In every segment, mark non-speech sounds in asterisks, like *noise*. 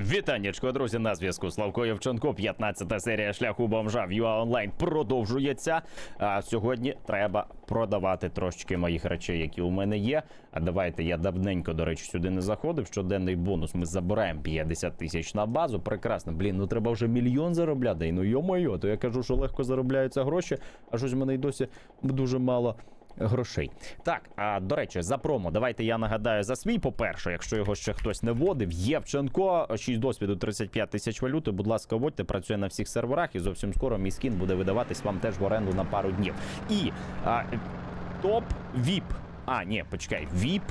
Вітаннячко, друзі, на зв'язку Славко Євченко. 15-та серія шляху бомжа в UA Online продовжується. А сьогодні треба продавати трошечки моїх речей, які у мене є. А давайте я давненько, до речі, сюди не заходив. Щоденний бонус ми забираємо 50 тисяч на базу. Прекрасно. Блін, ну треба вже мільйон заробляти. І ну йо-моє, то я кажу, що легко заробляються гроші, а щось в мене й досі дуже мало грошей. Так, а до речі, за промо. Давайте я нагадаю за свій. По-перше, якщо його ще хтось не вводив, Євченко, 6 досвіду, 35 тисяч валюти. Будь ласка, вводьте, працює на всіх серверах, і зовсім скоро мій скін буде видаватись вам теж в оренду на пару днів. І а, топ ВІП. А, ні, почекай, ВІП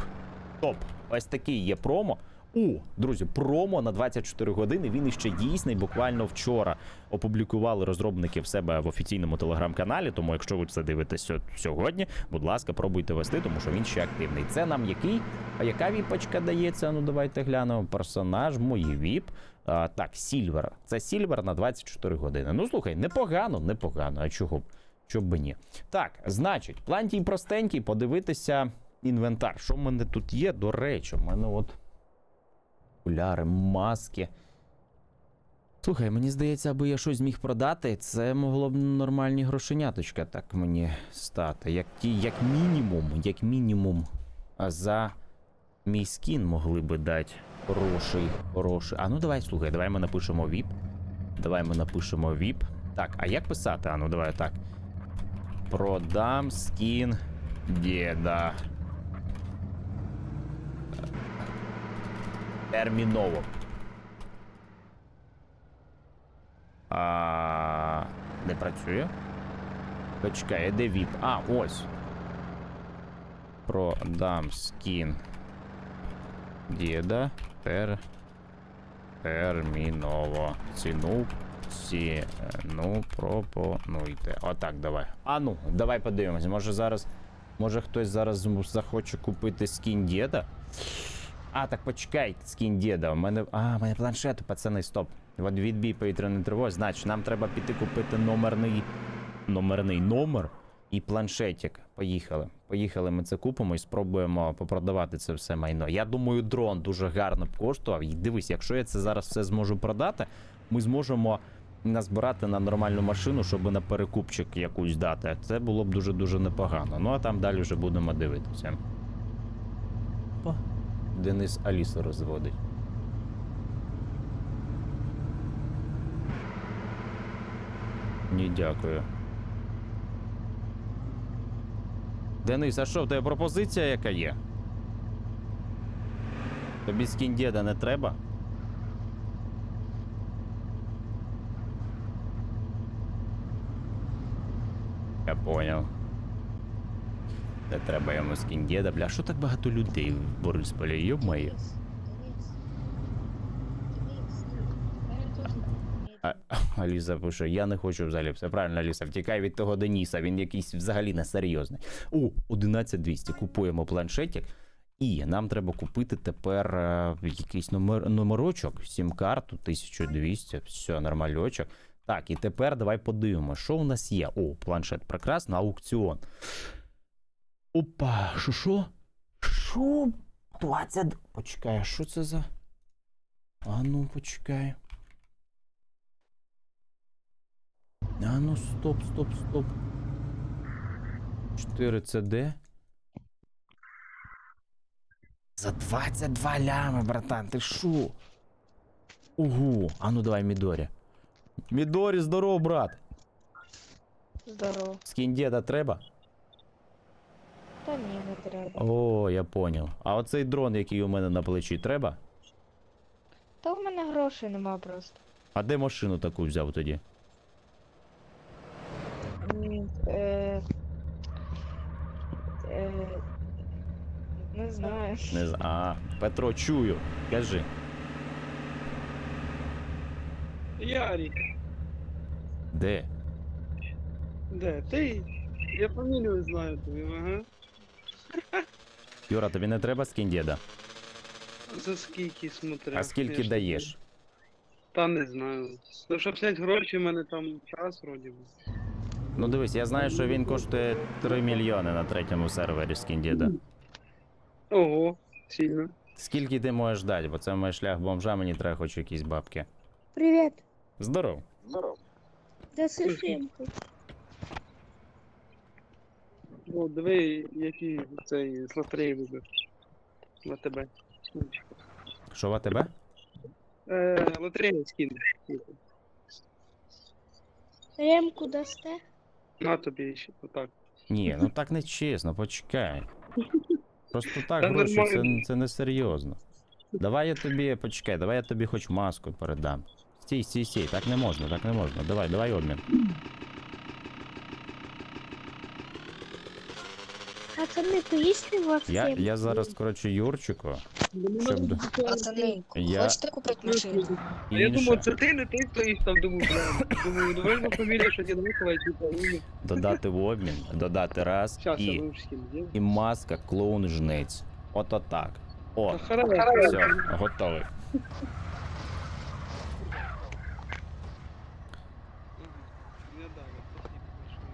топ. Ось такий є промо. У, друзі, промо на 24 години. Він іще дійсний. Буквально вчора опублікували розробники в себе в офіційному телеграм-каналі. Тому, якщо ви це дивитесь сьогодні, будь ласка, пробуйте вести, тому що він ще активний. Це нам який? А яка віпочка дається? Ну давайте глянемо. Персонаж, мої віп. А, так, Сільвер. Це Сільвер на 24 години. Ну слухай, непогано, непогано. А чого б? Чоб би ні. Так, значить, план тій простенький, подивитися інвентар. Що в мене тут є? До речі, в мене от окуляри, маски. Слухай, мені здається, аби я щось зміг продати, це могло б нормальні грошеняточка так мені стати. Як, ті, як мінімум, як мінімум, а за мій скін могли би дати хороший, хороший. А ну давай, слухай, давай ми напишемо VIP. Давай ми напишемо VIP. Так, а як писати? А ну давай так. Продам скін діда. Терміново. А, не працює. Почекай, де VIP? А, ось. Продам скін. Діда. Тер. Терміново. Ціну. Ціну пропонуйте. Отак, давай. А ну, давай подивимось. Може зараз. Може хтось зараз захоче купити скін діда? А, так почекай, скін діда. У мене. А, у мене планшет, пацани, стоп. От відбій повітряної тривоги. Значить, нам треба піти купити номерний. Номерний номер і планшетик. Поїхали. Поїхали, ми це купимо і спробуємо попродавати це все майно. Я думаю, дрон дуже гарно б коштував. І дивись, якщо я це зараз все зможу продати, ми зможемо назбирати на нормальну машину, щоб на перекупчик якусь дати. Це було б дуже-дуже непогано. Ну а там далі вже будемо дивитися. Денис Алісу розводить. Ні, дякую. Денис, а що, в тебе пропозиція яка є? Тобі скін діда не треба? Я понял. Не треба йому скін діда. Бля, що так багато людей в Борисполі? Йоб-моє. А, Аліса пише, я не хочу взагалі. Все правильно, Аліса, втікай від того Деніса, він якийсь взагалі несерйозний. О, 11200. Купуємо планшетик. І нам треба купити тепер е, якийсь номер, номерочок, сім-карту 1200, все, нормальочок. Так, і тепер давай подивимося, що у нас є. О, планшет прекрасно, аукціон. Опа, що що? Що? 20. Почекай, а що це за. А ну, почекай. А ну, стоп, стоп, стоп. 4 CD. За 22 лями, братан, ти шо? Ого, а ну давай Мідорі. Мідорі, здоров, брат. Здорово. Скін діда треба? Та ні, не треба. О, я поняв. А оцей дрон, який у мене на плечі, треба? Та в мене грошей нема просто. А де машину таку взяв тоді? М, Е, е, не знаю. Не знаю. А, Петро, чую. Кажи. Ярик, Де? де? Ти? Я фамілію знаю тобі, ага. Юра, тобі не треба скін діда? За скільки смотрю. А скільки Я даєш? не- Та не знаю. Ну, щоб взяти гроші, в мене там час вроді би. Ну дивись, я знаю, що він коштує 3 мільйони на третьому сервері скін діда. Ого, сильно. Скільки ти можеш дати, бо це мій шлях бомжа, мені треба хоч якісь бабки. Привіт. Здоров. Де Софімку? О, диви, який цей з лотереї вибив. На тебе. Що в тебе? Е, лотерея скине. Ремку дасте? На тобі ще, отак. Ні, ну так не чесно, почекай. Просто так Та гроші це, нормально. це не серйозно. Давай я тобі, почекай, давай я тобі хоч маску передам. Стій, стій, стій, так не можна, так не можна. Давай, давай обмін. Пацани, поїсти? Я, я зараз, коротше, Юрчику, щоб Пацани, Я- хочете купити машину? А я думаю, це ти не ти стоїш там, думаю, бля. Думаю, ну вельма фамілія, що одинакова, і типа, ну, додати в обмін, додати раз щас я і, вивчу і маска клоун жнець. Ото так. О, Та хорошо. все, готовий. Я дав, спасибо большое.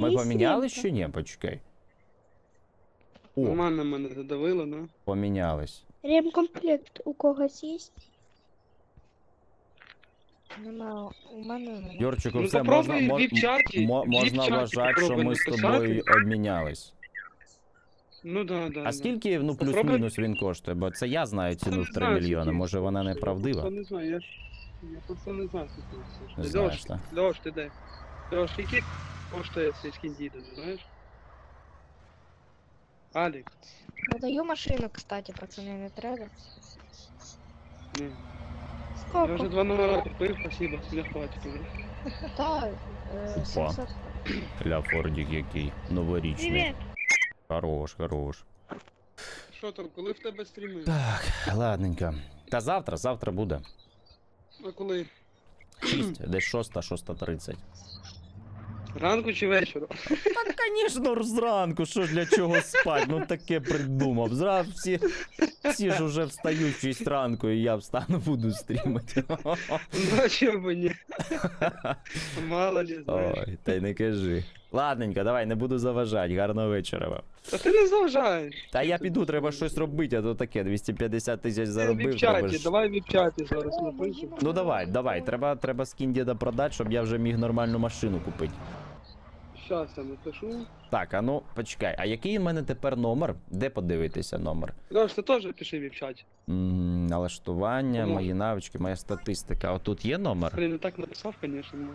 Ми Їсть поміняли ремку. чи ні? Почекай. О, Нормально мене задавило, ну. помінялись. Ремкомплект у когось є? Нема, у мене нема. Юрчику, Ну все попробуй можна, мо- в віп-чаті, мо- можна віп-чаті вважати, що попробуй ми з написати. тобою обмінялись. Ну да, да. А да. скільки ну Попробуй. плюс-мінус він коштує? Бо це я знаю ціну в 3 знаю, мільйони. скільки. Може вона Я неправдива? просто не знаю, я ж... Я просто не знаю, скільки це. Не Льош, знаєш, так? Льош, ти де? Льош, скільки коштує скін діда, знаєш? Алік, Продаю машину, кстати, пацани, не треба. ні. Я вже два номера купив, спасибо, не хватить уже. Так, е, Опа. 700. Ля Фордік який. Новорічний. Привіт. Хорош, хорош. Що там, коли в тебе стріми? Так, ладненько. Та завтра, завтра буде. А коли? 6, десь 6, 6.30. Ранку чи вечора? Та, звісно, зранку, що для чого спать? Ну таке придумав. Зразу всі, всі ж уже встають в 6 ранку, і я встану, буду стрімити. Ну, а чого б ні? Мало ли, знаєш. Ой, та й не кажи. Ладненько, давай, не буду заважати. Гарного вечора вам. Та ти не заважаєш. Та я піду, треба щось робити, а то таке, 250 тисяч Ти в заробив. Треба віп-чаті, ж... давай в віп-чаті зараз О, напишу. мої Ну давай, давай, треба, треба скін діда продати, щоб я вже міг нормальну машину купити. Щас я напишу. Так, а ну почекай, а який у мене тепер номер? Де подивитися номер? Льош, ти теж пиши в віп-чаті. М, Налаштування, Ну. мої навички, моя статистика. А тут є номер? Блін, не так написав, звісно. ну.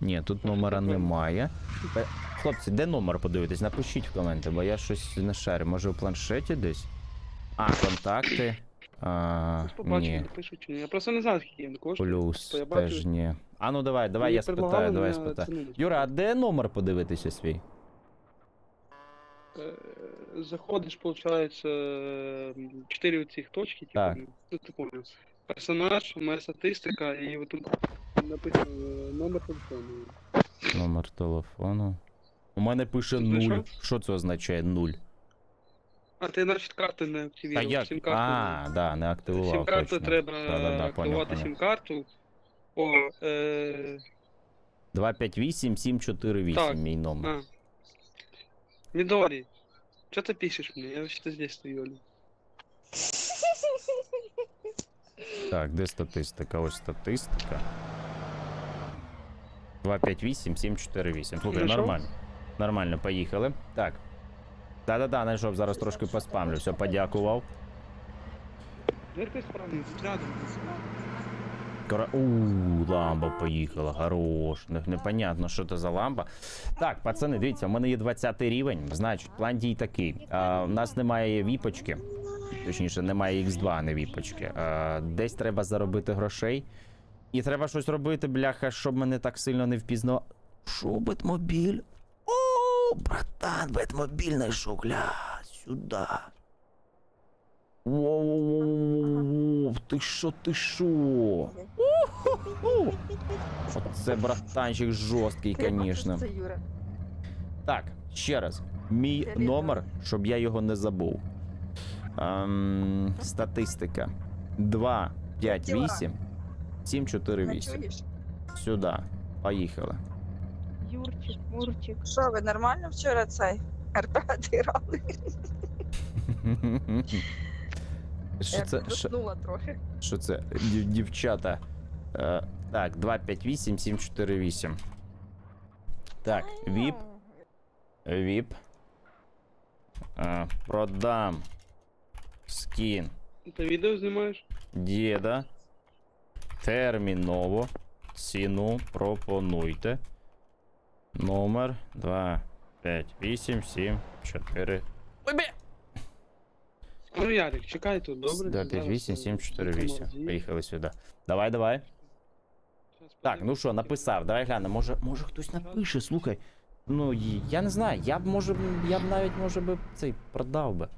Ні, тут номера немає. Е, Хлопці, де номер подивитись? Напишіть в коменти, бо я щось не шарю. Може в планшеті десь? А, контакти. А, ні. чи ні. Я просто не знаю, скільки він коштує. Плюс то я бачу. теж ні. А ну давай, давай Мені я спитаю, давай я спитаю. ціну Юра, а де номер подивитися свій? Е, Заходиш, получается, чотири цих точки, типу, Так. ну ти понял. Персонаж, моя статистика, і отут написано е, номер телефону. Номер телефону. У мене пише Ти нуль. знайшов? Що це означає нуль? А ти, значить, карти не активував. як? Сім-карту. А, да, не активував. Сім-карту треба Да-да-да, поняв, активувати поняв. сім-карту. О, е, 258 748 Так, мій номер. а. Мидори, что ты пишешь мне? Я вообще-то здесь стою. Оля. Так, де статистика? Ось статистика. 258 748. Слухай, нормально. Нормально, поїхали. Так. Да-да-да, знайшов, зараз трошки поспамлю. Все, подякував. Кора... Ууу, ламба поїхала, хорош. Не- Непонятно, що це за ламба. Так, пацани, дивіться, у мене є 20 рівень. Значить, план дій такий. А, у нас немає віпочки. Точніше, немає X2, а не віпочки. А, десь треба заробити грошей. І треба щось робити, бляха, щоб мене так сильно не впізнав. Що, Бетмобіль? О, братан, Бетмобіль знайшов, гля, сюди. Воу, ти що, ти що? Оце братанчик жорсткий, звісно. Так, ще раз. Мій номер, щоб я його не забув. Ем, статистика. 2, 5, 8, 7, 4, 8. Сюди. Поїхали. Юрчик, Мурчик. Що ви нормально вчора цей? РПГ грали. *laughs* Що це? Що, трохи. що це? Дів- Дівчата. Е, так, 258 748. Так, ВІП. ВІП. Е, продам. Скін. Ти відео знімаєш? Діда. Терміново. Ціну пропонуйте. Номер 2, 5, 8, 7, 4. Ой, бе! Ну, Ярик, чекай тут, добре? 2, 5, 8, 7, 4, 8. Поїхали сюди. Давай, давай. Так, ну що, написав, давай глянемо. Може, може хтось напише, слухай. Ну, я не знаю, я б може, б- я б навіть може би цей продав би.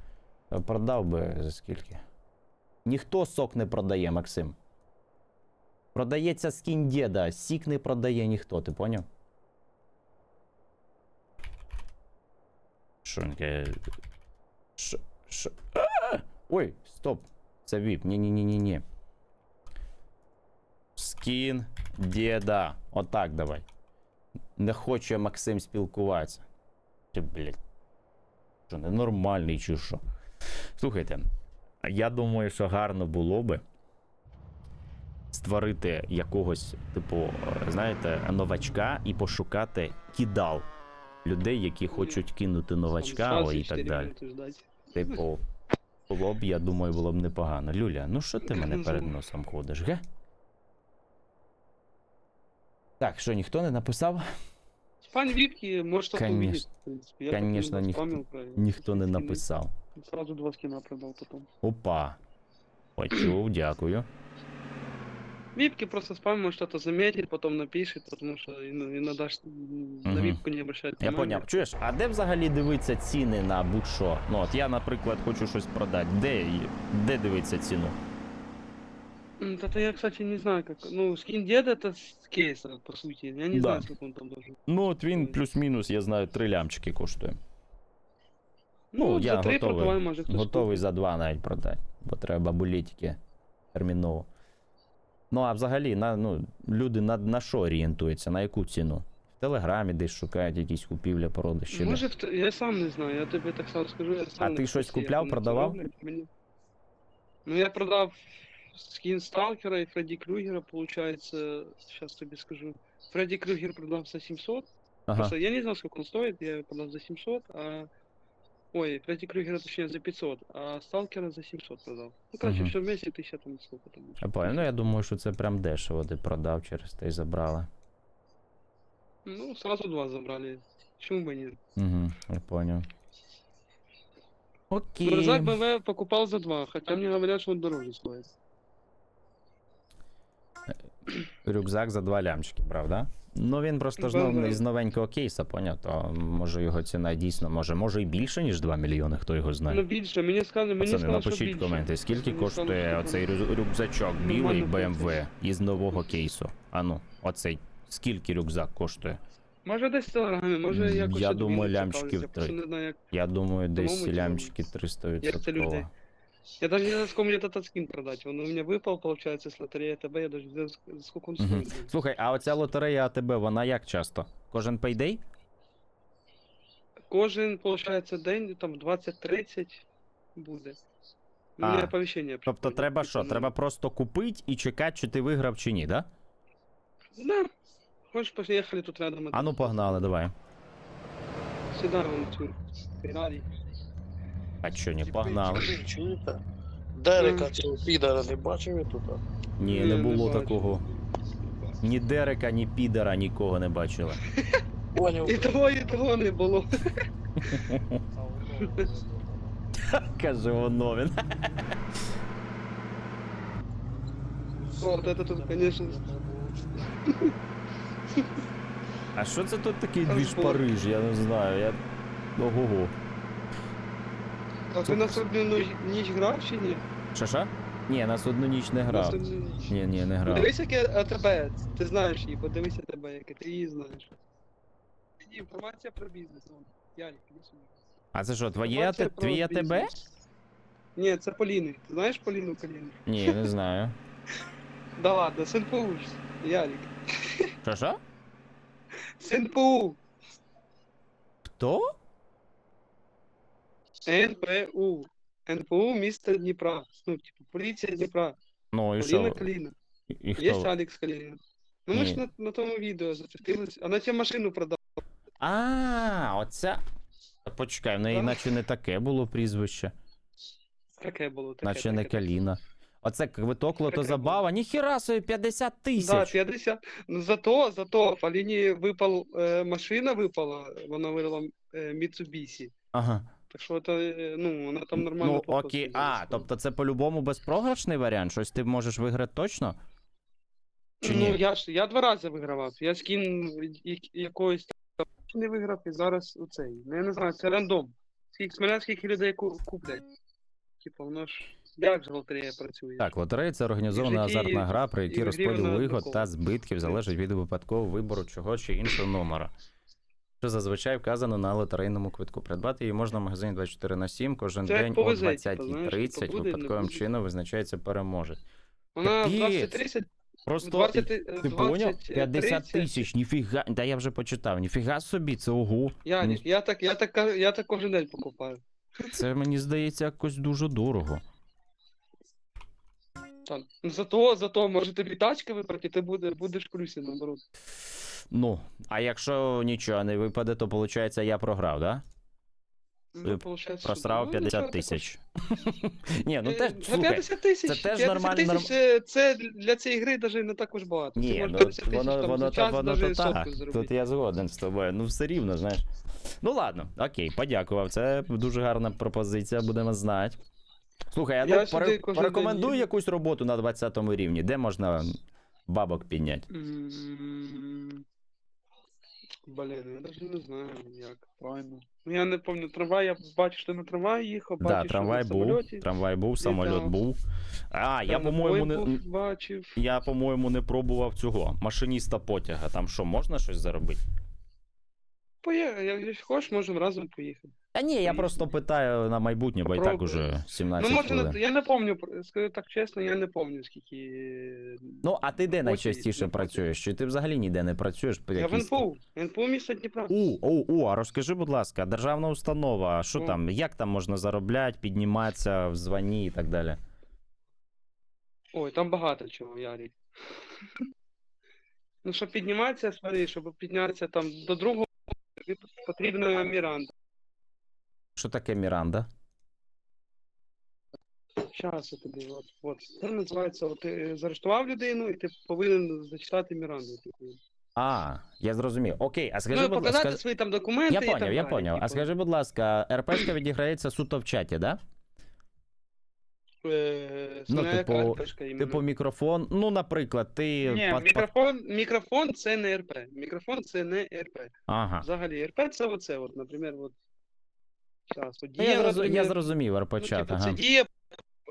Е, Продав би за скільки. Ніхто сок не продає, Максим. Продається скін діда, сік не продає ніхто, ти поняв? Що таке? Що? Що? Ой, стоп. Це віп. Ні-ні-ні-ні-ні. Скін діда. Отак давай. Не хоче Максим спілкуватися. Ти, блядь. Що, ненормальний чи що? Слухайте, я думаю, що гарно було би створити якогось, типу, знаєте, новачка і пошукати кидал. Людей, які хочуть кинути новачка о, і так далі. Типу, було б, я думаю, було б непогано. Люля, ну що ти мене перед носом ходиш, ге? Так, що ніхто не написав? Спань випки, может Конечно. увидит, в принципе. Я Конечно, спамил Ніхто не написав. Сразу два скина продал потом. Опа. Почув, дякую. Випки просто спам, может что-то заметит, потом напишет, потому что иногда на випку не обращает Я поняв. Чуєш, а де взагалі дивиться ціни на будь-що? Ну, от я, наприклад, хочу щось продати. Де, її- де дивиться ціну? М, Это я, кстати, не знаю, как... Ну, скин деда это с кейса, по сути. Я не Да. знаю, сколько он там должен. Ну, от він плюс-мінус, я знаю, три лямчики коштує. Ну, я за три готовий. продавай, може, хтось Готовий за два навіть продати, бо треба булетики терміново. Ну, а взагалі, на, ну, люди на, на що орієнтуються, на яку ціну? В Телеграмі десь шукають якісь купівля де. Може, в я сам не знаю, я тобі так само скажу, я сам А не ти в щось курсі, купляв, продавав? Мені... Ну, я продав скін Сталкера і Фредді Крюгера, получается, сейчас тобі скажу. Фредді Крюгер продав за 700, Ага. просто я не знаю, сколько он стоит, я его продал за 700, а... Ой, Фредді Крюгера, точнее, за 500, а Сталкера за 700 продав. Ну, короче, Мгм. все вместе 1000 там сколько там. Я понял. Ну, я думаю, що це прям дешево ти продав через те й забрали. Ну, сразу два забрали. Почему бы нет? Угу, я понял. Окей. Ну, Рюкзак БМВ покупал за два, хотя мне говорят, что он дороже стоит. Рюкзак за два лямчики, правда? Ну він просто ж нов- з новенького кейса, поняв, то може його ціна дійсно може, може і більше, ніж 2 мільйони, хто його Ну, знає. більше, мені сказали, мені сказали, що напишіть коменти, скільки Мені коштує що оцей рю- рюкзачок білий нормально BMW із нового кейсу. Ану, оцей. Скільки рюкзак коштує? Може десь в телеграмі, може М, якось. я думаю, лямчиків три. Я думаю, десь По-моєму, лямчики 300%. Як це люди? Я даже не знаю, сколько мне этот скин продать. Он у меня выпал, получается, с лотереи ТБ, я даже не знаю, ск- сколько он Мгм. стоит. Слухай, а оця лотерея АТБ, вона як часто? Кожен пейдей? Кожен, получается, день, там 20-30 буде. А, Мені оповіщення. Тобто приходить, треба типу, що? ну, Треба просто купити і чекати, чи ти виграв чи ні, да? Да. Хочешь, поехали тут рядом. А ну погнали, давай. Сюда, вон цю. Феррарі. А що, не погнали? Чуєте? Дерека цього підара не бачив тут? Ні, не не було такого. Ні Дерека, ні Підера нікого не бачили. Поняв. І того, і того не було. *laughs* Каже воно він. От, это тут, конечно, А що це тут такий двіж. Париж? Я не знаю. Я. Ого-го. А ти на одну ніч, ніч грав чи ні? Що що? Ні, нас одну ніч не На грав. одну ніч. Ні, ні, не грав. Подивись, яке АТБ, ти знаєш її, подивися тебе, яке ти її знаєш. Іди, інформація про бізнес, вон. Ярик, іди сюди. А це що, твоє Інформація АТ- про твій АТБ? бізнес. Ні, це Поліни. Ти знаєш Поліну Каліну? Ні, не знаю. *laughs* Да ладно, син ПУ, Ярик. Що що? Син ПУ! Хто? НПУ. НПУ міста Дніпра. Ну, типу, поліція Дніпра. Ну і Поліна що? Каліна. І- І Є хто? Алекс Каліна. Ну ми ж на, на тому відео зацепились. Вона тебе машину продала. А, оця. Почекай, в неї наче не таке було прізвище, Таке було. Таке, наче не таке. Каліна. Оце квиток Таке лотозабава. Ніхіра собі 50 Да, тисяч. 50. Ну, зато, зато Поліні випал, е, машина випала, вона вирила е, Mitsubishi. Ага. Так що це, ну, вона там нормально Ну окей. А, тобто це по-любому безпрограшний варіант? Щось ти можеш виграти точно? чи ну, ні? я ж я два рази вигравав. Я скін я- якоїсь там не виграв, і зараз оцей. Ну, я не знаю, це рандом. Скільки смотря скільки людей ку- куплять. Типа, воно ж як ж лотерея працює. Так, лотерея це організована І житті, азартна гра, при якій в розподіл вигод та збитків залежить від випадкового вибору чого чи іншого номера. Що зазвичай вказано на лотерейному квитку. Придбати її можна в магазині 24 на 7 кожен Це день о повезе, типу, знаєш, 20.30 типу, не випадковим буде. чином визначається переможець. Вона в Капець. 20-30, Просто 20, ти поняв? 50 тисяч, ніфіга. Да я вже почитав, ніфіга собі, це ого. Я, Ні. я, так, я, так, я так кожен день покупаю. Це мені здається якось дуже дорого. Там. Ну, Зато, зато, може тобі тачка вибрати, ти буде, будеш плюсі наоборот. Ну, а якщо нічого не випаде, то виходить, я програв, да? Ну, получається, Просрав. Ну, 50 тисяч. *laughs* Ні, ну Е, теж, слухай, 50 тисяч, це теж 50 нормально- тисяч норм- це, для цієї гри навіть не також багато. Ні, можеш ну, 50 тисяч воно, там воно, за та, час воно то так. сотку зробити. Тут я згоден з тобою. Ну, все рівно, знаєш. Ну ладно, окей, подякував. Це дуже гарна пропозиція, будемо знати. Слухай, а Я ну, сюди кожен порекомендуй день їду. якусь роботу на 20 рівні, де можна бабок підняти. М, Блін, я навіть не знаю, як правильно. Ну я не пам'ятаю, трамвай, я бачу, що ти на трамваї їхав, Да, трамвай що на був, самольоті. трамвай був, самоліт літав. був. А, я, по-моєму, не, був, бачив. я, по-моєму, не пробував цього. Машиніста потяга. Там що, можна щось заробити? Поїхав, якщо хочеш, можемо разом поїхати. Та ні, я просто питаю на майбутнє, бо і так уже 17 Ну, може, хвилин. не, я не пам'ятаю, скажу так чесно, я не пам'ятаю, скільки. Ну, а ти де найчастіше на працюєш? Чи ти взагалі ніде не працюєш? по Я в якійсь- НПУ, НПУ міста Дніпра. У, о, о, а розкажи, будь ласка, державна установа, що Ну. там, як там можна заробляти, підніматися в званні і так далі? Ой, там багато чого, Ярік. *laughs* Ну, щоб підніматися, смотри, щоб піднятися там до другого, тобі потрібна Міранда. Що таке Міранда? Щас я тобі, от, от. Це називається, от ти заарештував людину, і ти повинен зачитати Міранду. А, я зрозумів. Окей, а скажи, Ну, будь показати ласка. свої там документи Я і так поняв, я далі, поняв. А типу. скажи, будь ласка, РПшка відіграється суто в чаті, да? Е, Ну, яка типу- РПшка іменно. Типу мікрофон. Ну, наприклад, ти. Ні, пат- мікрофон, мікрофон це не РП. Мікрофон це не РП. Ага. Взагалі, РП це оце, от, наприклад, от. От Ну, я, дія, я зрозумів ну, РП чат, типу, ага. Це дія,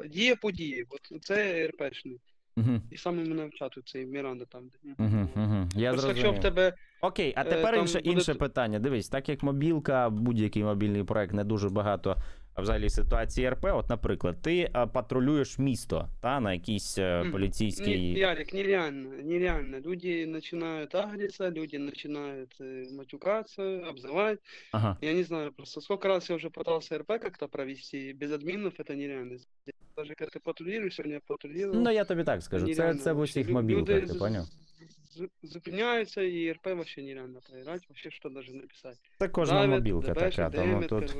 дія події. От це РПшний. Угу. І саме мене в чату цей Міранда там. де. Угу, угу. Я Просто якщо в тебе. Окей, а Е, тепер е, інше, буде інше питання. Дивись, так як мобілка, будь-який мобільний проект, не дуже багато взагалі ситуації РП. От, наприклад, ти а, патрулюєш місто та, на якійсь е, Мгм. поліцейській. Не, Ярик, нереально, нереально. Люди начинают агриться, люди начинают э, матюкаться, обзывать. Ага. Я не знаю, просто сколько раз я уже пытался РП как-то провести без админов, это нереально. Даже когда ты патрулируешь, сегодня я патрулировал. Ну, я тобі так скажу. Це, нереально це в вообще. усіх Лю- мобілках, люди ти з- поняв? З- Зупиняются, и РП вообще нереально проиграть, вообще что даже написать. Це кожна Давят, мобілка така, тому демят, тут.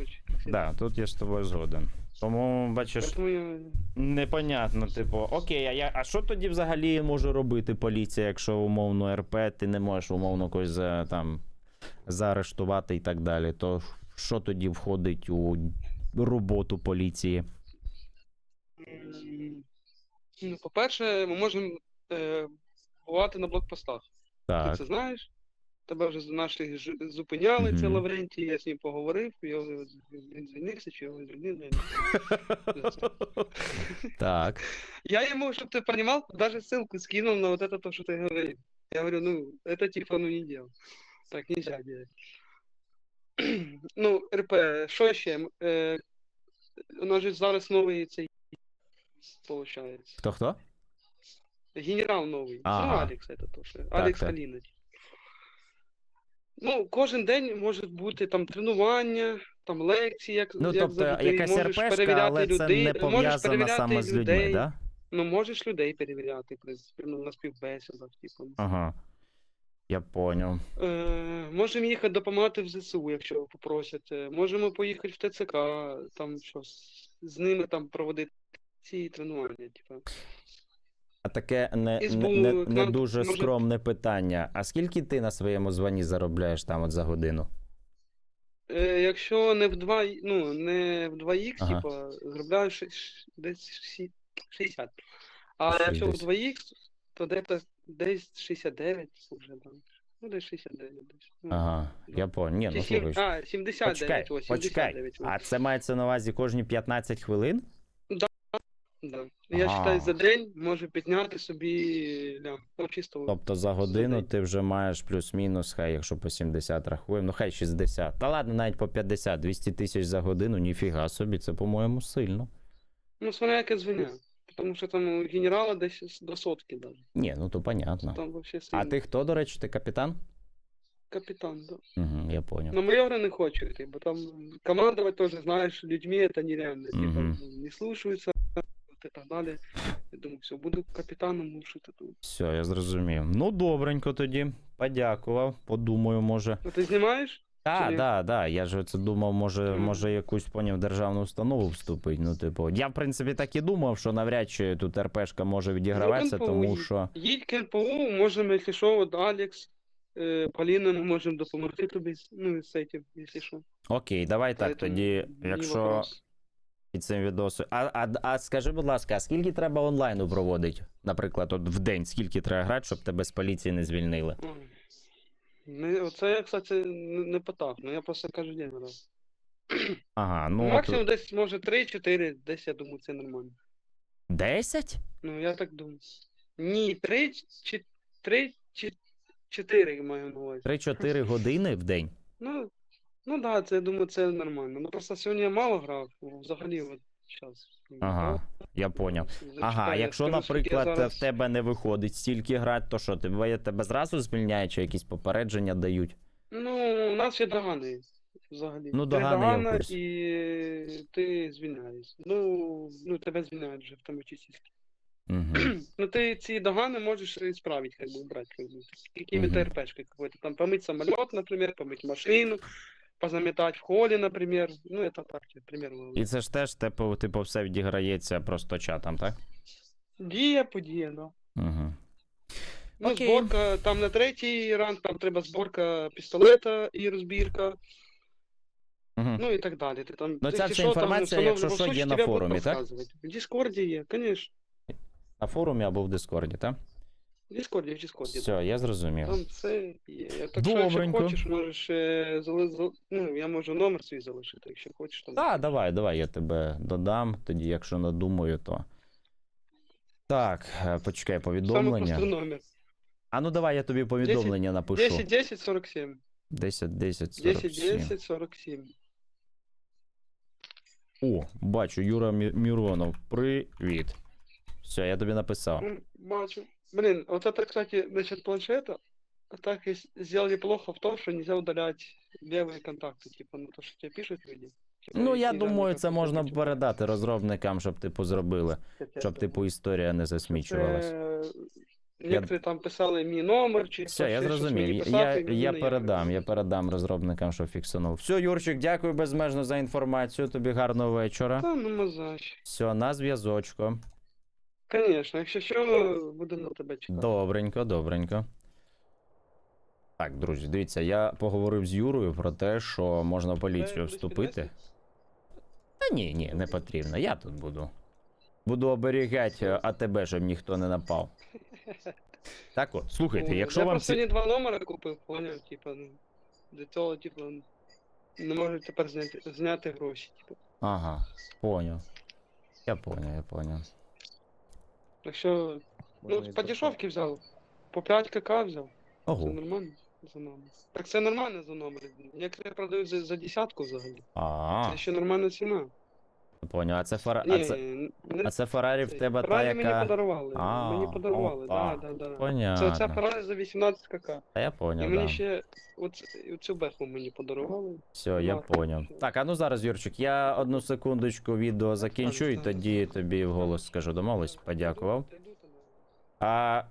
Да, тут я з тобою згоден. Тому, бачиш, я... непонятно, типу, окей, а я, а що тоді взагалі може робити поліція, якщо умовно РП, ти не можеш умовно когось за, там заарештувати і так далі, то що тоді входить у роботу поліції? Ну, по-перше, ми можемо е, бувати на блокпостах. Ти Так. це знаєш? Тебе вже наші ж- зупиняли, це Мгм. Лаврентій, я з ним поговорив, я, він звільнився, чи його звільнили. *laughs* Так. Я ему, чтобы ты понимал, даже ссылку скинул на вот это то, что ты говорил. Я говорю, ну, это типа, ну, не делал. Так нельзя делать. *clears throat* Ну, РП, що ще? М, Е, у нас же зараз новий цей, получается. Хто хто? Генерал новий. Ага. Ну, Алекс, то, що. Алекс так. Каліна. Ну, кожен день може бути там тренування, там лекції, як, Ну, як тобто, завжди, якась можеш РПшка, перевіряти але це людей, не можеш перевіряти саме з людьми, людей, да? Ну, можеш людей перевіряти, в принципі, ну, на співбесідах, типу. Ага. Я поняв. Е, можемо їхати допомагати в ЗСУ, якщо попросять. Е, Можемо поїхати в ТЦК, там щось з ними там проводити ці тренування, типу. А таке не, не, не, не дуже скромне питання. А скільки ти на своєму званні заробляєш там от за годину? Е, якщо не в 2, ну, не в 2х, Ага. типу, зробляю десь ші- 60. А якщо в 60. 2х, то десь, десь 69 вже там. Ну, десь 69 десь. Ну, Ага, да. я поняв. Ні, ну слухай. А, 79, Почекай, ось, почекай. А це мається на увазі кожні 15 хвилин? Да. Я Ага. вважаю, за день можу підняти собі лям. Ну, чисто. Тобто за годину день. ти вже маєш плюс-мінус, хай, якщо по 70 рахуємо, ну хай 60. Та ладно, навіть по 50, 200 тисяч за годину, ніфіга собі, це, по-моєму, сильно. Ну, смотря яке звання. Тому що там у генерала десь до сотки даже. Ні, ну то понятно. Там вообще А сильно. ти хто, до речі, ти капітан? Капітан, да. Угу, я поняв. На майора не хочу йти, бо там командовать тоже, знаешь, людьми это нереально. Типа, Мгм. не слушаются и так далее. Я думаю, все, буду капітаном лучше тут. Все, я зрозумів. Ну, добренько тоді. Подякував. Подумаю, може. А ти знімаєш? Так, да, да. Я ж це думав, може, Мгм. може якусь поняв державну установу вступить. Ну, типу, я в принципі так і думав, що навряд чи тут РПшка може відіграватися, НПО тому що. Їдь к можемо, якщо що, от Алекс, е, Поліна, ми можемо допомогти тобі, ну, з цим, якщо що. Окей, давай так. Тоді, якщо вопрос. Під цим відосом. А, а, а скажи, будь ласка, а скільки треба онлайну проводити? Наприклад, от в день, скільки треба грати, щоб тебе з поліції не звільнили? Не, оце я, кстати, не, не питав, ну я просто кожен день грав. Ага, Ну, максимум от десь, може, 3-4, десь, я думаю, це нормально. 10? Ну, я так думаю. Ні, 3, чи 3, чи 4 маю на увазі. 3-4 години в день. Ну, ну да, це я думаю, це нормально. Ну просто сьогодні я мало грав, взагалі от зараз. Ага, я поняв. Ага, а якщо, наприклад, в тебе не виходить стільки грати, то що, тебе, тебе зразу звільняють чи якісь попередження дають? Ну, у нас є догани взагалі. Ну, Три догани я в догана, курсі. і ти звільняєшся. Ну, ну тебе звільняють вже автоматично. Угу. *clears throat* Ну, ты ці доганы можешь исправить, как бы убрать, как бы, какими-то Мгм. РПшкой какой-то, там, помыть самолет, например, помыть машину, позаметать в холле, например, ну, это так, я, І це ж теж, типу, типу, все відіграється просто чатом, так? дія по дія, да. Угу. Ну, Окей. зборка, там на третій ранг, там треба зборка пістолета і розбірка, Угу. ну і так далі. Ти там, Ну, ця вся що, інформація, якщо що, є на форумі, так? В Дискорді є, конечно. На форумі або в Дискорді, так? В Дискорді, в Дискорді. Все, я зрозумів. Там все є. Так що, якщо Добренько. хочеш, можеш е, зали... зал- ну, я можу номер свій залишити, якщо хочеш. Там... Так, давай, давай, я тебе додам, тоді, якщо надумаю, то. Так, е, почекай Саме повідомлення. простий номер. А ну давай я тобі повідомлення напишу. 10 10 47. 10, 10, 10 47. 10 47. О, бачу, Юра Мі- Міронов. Привіт. Все, я тобі написав. Ну, бачу. Блин, вот это, кстати, насчет планшета, так и с- сделали плохо в том, что нельзя удалять левые контакты, типа, ну то, что тебе пишут люди. Типа, Ну, их я нельзя думаю, никак це можна удалить. передати розробникам, щоб типу зробили, Хотя щоб это- типу історія не засмічувалась. Це... Некоторі там писали мій номер, чи Все, я ще щось зрозумів. мені Я, писати, я, мені я не передам, я якось. передам розробникам, щоб фіксанув. Все, Юрчик, дякую безмежно за інформацію. Тобі гарного вечора. Та, ну, мазач. Все, на зв'язочку. Конечно, якщо що, буду на тебе чекати. Добренько, добренько. Так, друзі, дивіться, я поговорив з Юрою про те, що можна в поліцію вступити. Та ні, ні, не потрібно. Я тут буду. Буду оберігати АТБ, щоб ніхто не напав. *laughs* Так от, слухайте, якщо я вам просто ці... не два номера купив, поняв, типа, ну, для цього, типу, не можу тепер зняти, зняти гроші, типу. Ага, поняв. Я поняв, я поняв. Якщо, ну, по дешевки взяв, по 5 кк взяв, це нормально за номер. Так це нормально за номер. Некоторі продають за, за десятку взагалі. А, Це ще нормальна ціна. Поняв, а це фара. А це, не а це Феррарі в тебе та, Феррарі мені яка. подарували. А, мені подарували, опа. да, да, да. Це Понятно. Феррарі за 18 кк. Та я І поняв, мені да. ще оц- оцю беху мені подарували. Все, я поняв. Так, а ну зараз, Юрчик, я одну секундочку відео закінчу і тоді тобі вголос скажу. Домовились? Подякував. Та йду, та йду. А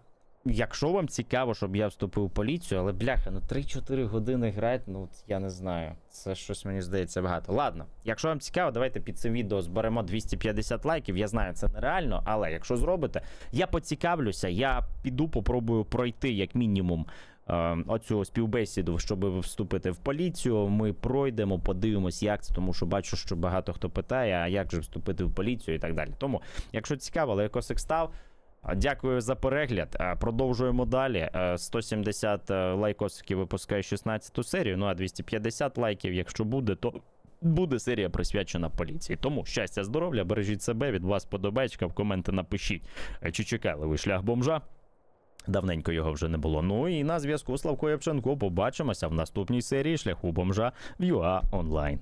якщо вам цікаво, щоб я вступив в поліцію, але бляха, ну 3-4 години грати, ну я не знаю. Це щось мені здається багато. Ладно, якщо вам цікаво, давайте під цим відео зберемо 250 лайків. Я знаю, це нереально, але якщо зробите, я поцікавлюся, я піду, попробую пройти як мінімум. е, Оцю співбесіду, щоб вступити в поліцію, ми пройдемо, подивимось, як це, тому що бачу, що багато хто питає, а як же вступити в поліцію і так далі. Тому, якщо цікаво, але якосик став, Дякую за перегляд. Продовжуємо далі. Е, 170 е, лайкосиків випускає 16 серію. Ну а 250 лайків, якщо буде, то буде серія присвячена поліції. Тому щастя, здоров'я, бережіть себе. Від вас подобаєчка, в коменти напишіть, е, чи чекали ви шлях бомжа. Давненько його вже не було. Ну і на зв'язку Славко Євченко побачимося в наступній серії шляху бомжа в UA Online.